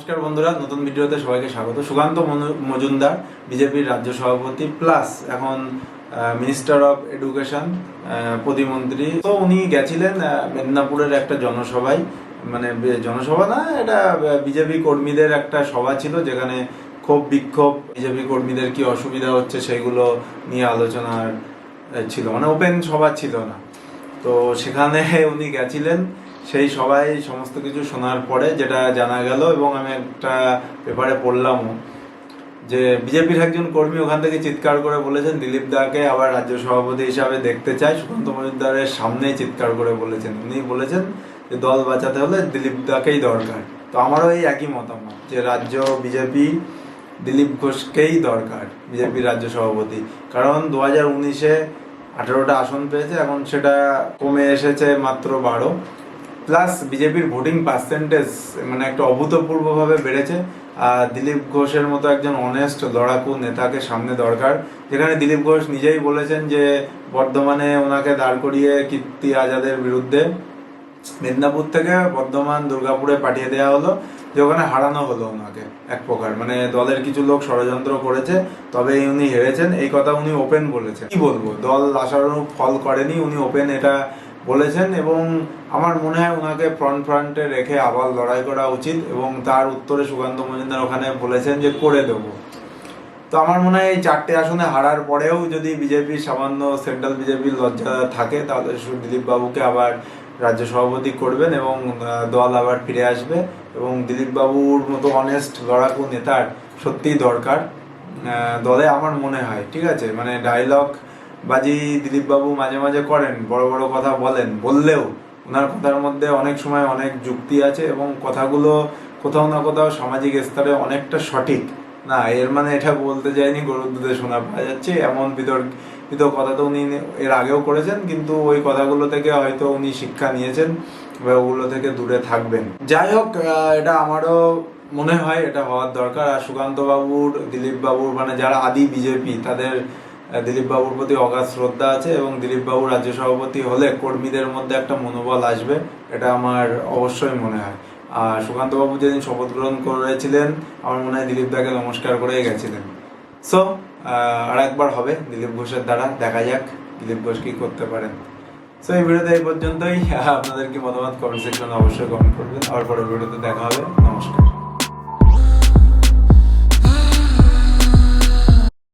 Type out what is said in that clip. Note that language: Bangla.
নমস্কার বন্ধুরা, নতুন ভিডিওতে সবাইকে স্বাগত। সুকান্ত মজুমদার, বিজেপির রাজ্য সভাপতি, প্লাস এখন মিনিস্টার অফ এডুকেশন প্রতিমন্ত্রী। তো উনি গেছিলেন মেদিনীপুরের একটা জনসভায়। মানে জনসভা না, এটা বিজেপি কর্মীদের একটা সভা ছিল, যেখানে ক্ষোভ, বিক্ষোভ, বিজেপি কর্মীদের কি অসুবিধা হচ্ছে সেগুলো নিয়ে আলোচনার ছিল। মানে ওপেন সভা ছিল না। তো সেখানে উনি গেছিলেন সেই সবাই সমস্ত কিছু শোনার পরে যেটা জানা গেল এবং আমি একটা পেপারে পড়লামও, যে বিজেপির একজন কর্মী ওখান থেকে চিৎকার করে বলেছেন, দিলীপ দাকে আবার রাজ্য সভাপতি হিসাবে দেখতে চাই। সুকান্ত মজুমদারের সামনেই চিৎকার করে বলেছেন। উনি বলেছেন যে দল বাঁচাতে হলে দিলীপ দাকেই দরকার। তো আমারও এই একই মতামত, যে রাজ্য বিজেপি দিলীপ ঘোষকেই দরকার বিজেপির রাজ্য সভাপতি। কারণ দু হাজার উনিশে আঠেরোটা আসন পেয়েছে, এখন সেটা কমে এসেছে মাত্র বারো। প্লাস বিজেপির ভোটিং পার্সেন্টেজ মানে একটা অভূতপূর্বভাবে বেড়েছে। আর দিলীপ ঘোষের মতো একজন অনেস্ট লড়াকু নেতাকে সামনে দরকার। যেখানে দিলীপ ঘোষ নিজেই বলেছেন যে, বর্ধমানে ওনাকে দাঁড় করিয়ে কীর্তি আজাদের বিরুদ্ধে মেদিনীপুর থেকে বর্ধমান, দুর্গাপুরে পাঠিয়ে দেওয়া হলো, যে ওখানে হারানো হলো ওনাকে এক প্রকার। মানে দলের কিছু লোক ষড়যন্ত্র করেছে তবে উনি হেরেছেন। এই কথা উনি ওপেন বলেছেন। কি বলব? দল আশানুরূপ ফল করেনি। উনি ওপেন এটা বলেছেন এবং আমার মনে হয় ওনাকে ফ্রন্ট ফ্রন্টে রেখে আবার লড়াই করা উচিত এবং তার উত্তরে সুকান্ত মজুমদার ওখানে বলেছেন যে করে দেবো। তো আমার মনে হয় এই চারটে আসনে হারার পরেও যদি বিজেপির সামান্য সেন্ট্রাল বিজেপির লজ্জা থাকে, তাহলে দিলীপ বাবুকে আবার রাজ্য সভাপতি করবেন এবং দল আবার ফিরে আসবে এবং দিলীপ বাবুর মতো অনেস্ট লড়াকু নেতার সত্যিই দরকার দলে আমার মনে হয়, ঠিক আছে? মানে ডায়লগ বাজি দিলীপ বাবু মাঝে মাঝে করেন, বড় বড় কথা বলেন, বললেও ওনার কথার মধ্যে অনেক সময় অনেক যুক্তি আছে এবং কথাগুলো কোথাও না কোথাও সামাজিক স্তরে অনেকটা সঠিক। না, এর মানে এটা বলতে যায়নি, গরুর দুধে শোনা পাওয়া যাচ্ছে, এমন বিতর্কিত কথা তো উনি এর আগেও করেছেন, কিন্তু ওই কথাগুলো থেকে হয়তো উনি শিক্ষা নিয়েছেন বা ওগুলো থেকে দূরে থাকবেন। যাই হোক এটা আমারও মনে হয় এটা হওয়ার দরকার। আর সুকান্ত বাবুর দিলীপ বাবুর মানে যারা আদি বিজেপি, তাদের আহ, দিলীপ বাবুর প্রতি অগাধ শ্রদ্ধা আছে এবং দিলীপ বাবু রাজ্য সভাপতি হলে কর্মীদের মধ্যে একটা মনোবল আসবে এটা আমার অবশ্যই মনে হয়। আর সুকান্ত বাবু যেদিন শপথ গ্রহণ করেছিলেন আমার মনে হয় দিলীপ দাকে নমস্কার করেই গেছিলেন। সো আর একবার হবে দিলীপ ঘোষের দ্বারা দেখা যাক দিলীপ ঘোষ কি করতে পারেন। সো এই ভিডিওতে এই পর্যন্তই। আপনাদের কি মতামত? কমেন্ট সেকশনে অবশ্যই কমেন্ট করবেন। আর পরের ভিডিওতে দেখা হবে। নমস্কার।